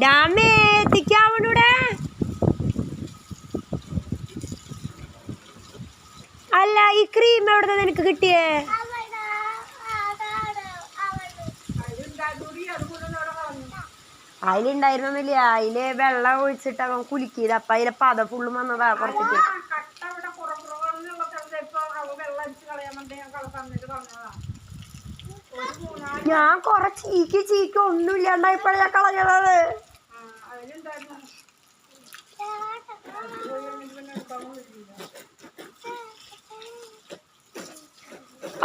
ഡാമേത്തിക്കാവണൂടെ അല്ല ഈ ക്രീം എവിടെ നിനക്ക് കിട്ടിയേ? അതിലുണ്ടായിരുന്നില്ല അതിൽ വെള്ളം ഒഴിച്ചിട്ട് അവൻ കുലുക്കിയത്. അപ്പൊ അതിലെ പത ഫുള്ളും വന്നതാ കുറച്ചിട്ട് ഞാൻ കൊറേ ചീക്കി ചീക്കി ഒന്നും ഇല്ലാണ്ടായപ്പോഴാ ഞാൻ കളഞ്ഞത്.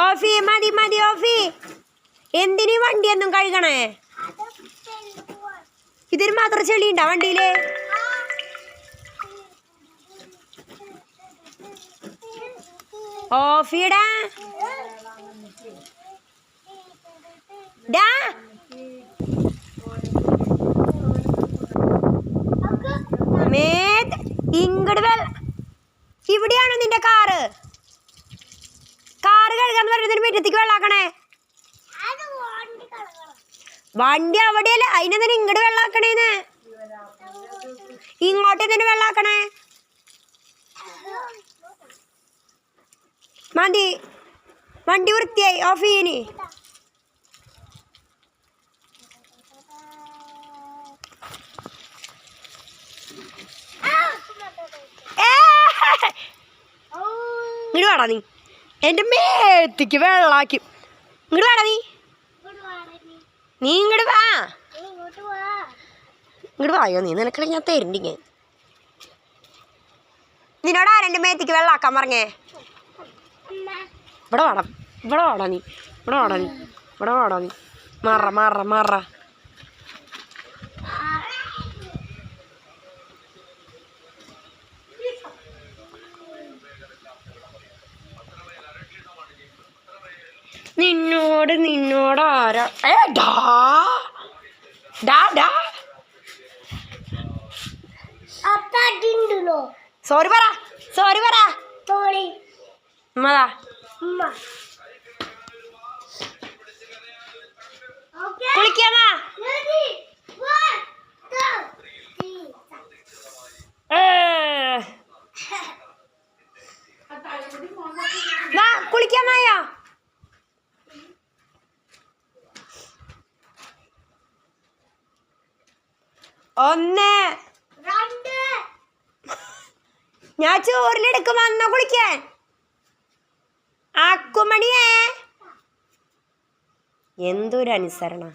ഓഫി മതി മതി ഓഫി. എന്തിനീ വണ്ടിയൊന്നും കഴുകണേ? ഇതിന് മാത്രം ചെളി ഉണ്ടാ വണ്ടിയിൽ? ഓഫിടാ ഡാ. മേത് ഇങ്ങട് വെള്ള ഇവിടെയാണോ നിന്റെ കാറ്? കാറ് കഴുകാന്ന് പറയുന്നതിന് മുറ്റത്തേക്ക് വെള്ളാക്കണേ? വണ്ടി അവിടെയല്ല? അതിനെന്തിനാ ഇങ്ങോട്ട് വെള്ളാക്കണേന്ന്? ഇങ്ങോട്ട് എന്തിനു വെള്ളാക്കണേ? മതി. വണ്ടി വൃത്തിയായി. ഓഫ് ചെയ്യനി ഇങ്ങോട്ട് വേടാ നീ. എന്റെ മേത്തിക്ക് വെള്ളാക്കി. ഇങ്ങോട്ട് വേടാ നീ. നീ ഇങ്ങോട്ട് വാ. ഇങ്ങോട്ട് വായോ നീ? നിനക്കണ ഞാൻ ഞാൻ നിന്നോട് ആരെന്റെ മേത്തിക്ക് വെള്ളാക്കാൻ പറഞ്ഞേ? ഇവിടെ വേണം ഇവിടെ വാടാ നീ. ഇവിടെ വാടാ നീ. ഇവിടെ വാടാ നീ. മാറ മാറ മാറ. നിന്നോട് നിന്നോട് ആരാ? ഏ ഡാ. ഡാ ഡാ. സോറി പറ സോറി പറ. ഉമ്മതാ. കുളിക്കാമാ വാ കുളിക്കാമായോ ഒന്ന്. ഞാൻ ചോറിലെടുക്കും. വന്നോ കുളിക്കാൻ. ആക്കുമണിയേ. എന്തൊരു അനുസരണ.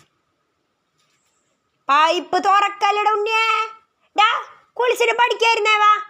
പൈപ്പ് തുറക്കല്ലട ഉണ്ണിയേ. ഡാ കുളിച്ചിട്ട് പഠിക്കായിരുന്നേ വാ.